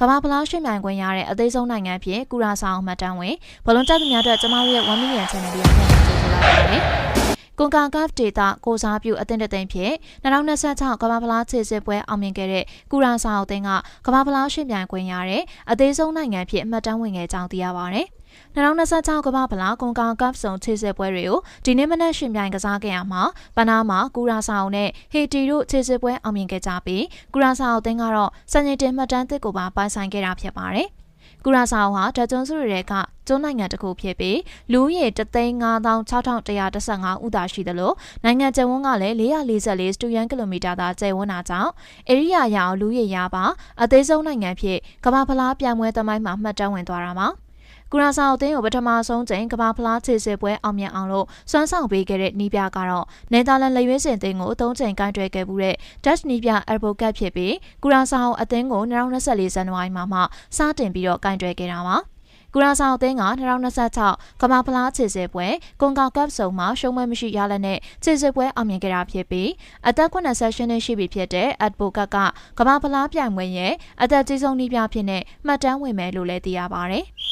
ကမ္ဘာဖလားရွှေ့မြိုင်ခွင့်ရတဲ့အသေးဆုံးနိုင်ငံဖြစ်ကုရာဆောင်မှတ်တမ်းဝင်ဘလုံးတက်သမျှအတွက်ကျမတို့ရဲ့1 million channel လေးကိုပြန်ကြည့်လိုက်ပါတယ် ကွန်ကာကပ်ဒေတာကိုစားပြုအသင်းတသိန်းဖြစ်2026ကမ္ဘာဖလားခြေစစ်ပွဲအောင်မြင်ခဲ့တဲ့ကုရာဆောင်အသင်းကကမ္ဘာဖလားရွှေ့မြိုင်ခွင့်ရတဲ့အသေးဆုံးနိုင်ငံဖြစ်မှတ်တမ်းဝင်ခဲ့ကြောင်းသိရပါတယ်2026ကမ္ဘာဖလားကွန်ကာကပ်စုံခြေစစ်ပွဲတွေကိုဒီနေ့မနက်ရှင်ပြိုင်ကစားခဲ့ရမှာပနာမာကူရာဆောင်နဲ့ဟေတီတို့ခြေစစ်ပွဲအောင်မြင်ခဲ့ကြပြီးကူရာဆောင်အသင်းကတော့စံချိန်တင်မှတ်တမ်းသစ်ကိုပါပိုင်ဆိုင်ခဲ့တာဖြစ်ပါတယ်။ ကူရာဆောင်ဟာဓာတ်ကျွန်းစုတွေကကျွန်းနိုင်ငံတစ်ခုဖြစ်ပြီးလူဦးရေ356,115ဦးသာရှိသလိုနိုင်ငံကျယ်ဝန်းကလည်း444စတူယန်ကီလိုမီတာသာကျယ်ဝန်းတာကြောင့်ဧရိယာရအောင်လူဦးရေရပါအသေးဆုံးနိုင်ငံဖြစ်ကမ္ဘာဖလားပြိုင်ပွဲသမိုင်းမှာမှတ်တမ်းဝင်သွားတာပါ။ ကုရာဆောင်အသင်းကိုပထမဆုံးချိန်ကမ္ဘာဖလားခြေစစ်ပွဲအောင်မြင်အောင်လို့စွမ်းဆောင်ပေးခဲ့တဲ့နီးပြကတော့နယ်သာလန်လက်ရွေးစင်အသင်းကိုအသုံးချိန်ကင်တွယ်ခဲ့မှုတဲ့ Dutch နီးပြ Advocate ဖြစ်ပြီးကုရာဆောင်အသင်းကို2024ဇန်နဝါရီမှာမှစတင်ပြီးတော့ကင်တွယ်ခဲ့တာပါကူရာဆောင်အသင်းက2026ကမ္ဘာဖလားခြေစစ်ပွဲကွန်ကာကပ်စုံမှာရှုံးပွဲမရှိရလက်နဲ့ခြေစစ်ပွဲအောင်မြင်ခဲ့တာဖြစ်ပြီးအသက်80နှစ်ရှိပြီဖြစ်တဲ့ Advocate ကကမ္ဘာဖလားပြိုင်ပွဲရဲ့အသက်ကြီးဆုံးနှီးပြဖြစ်နေမှတ်တမ်းဝင်မယ်လို့လည်းသိရပါဗျ။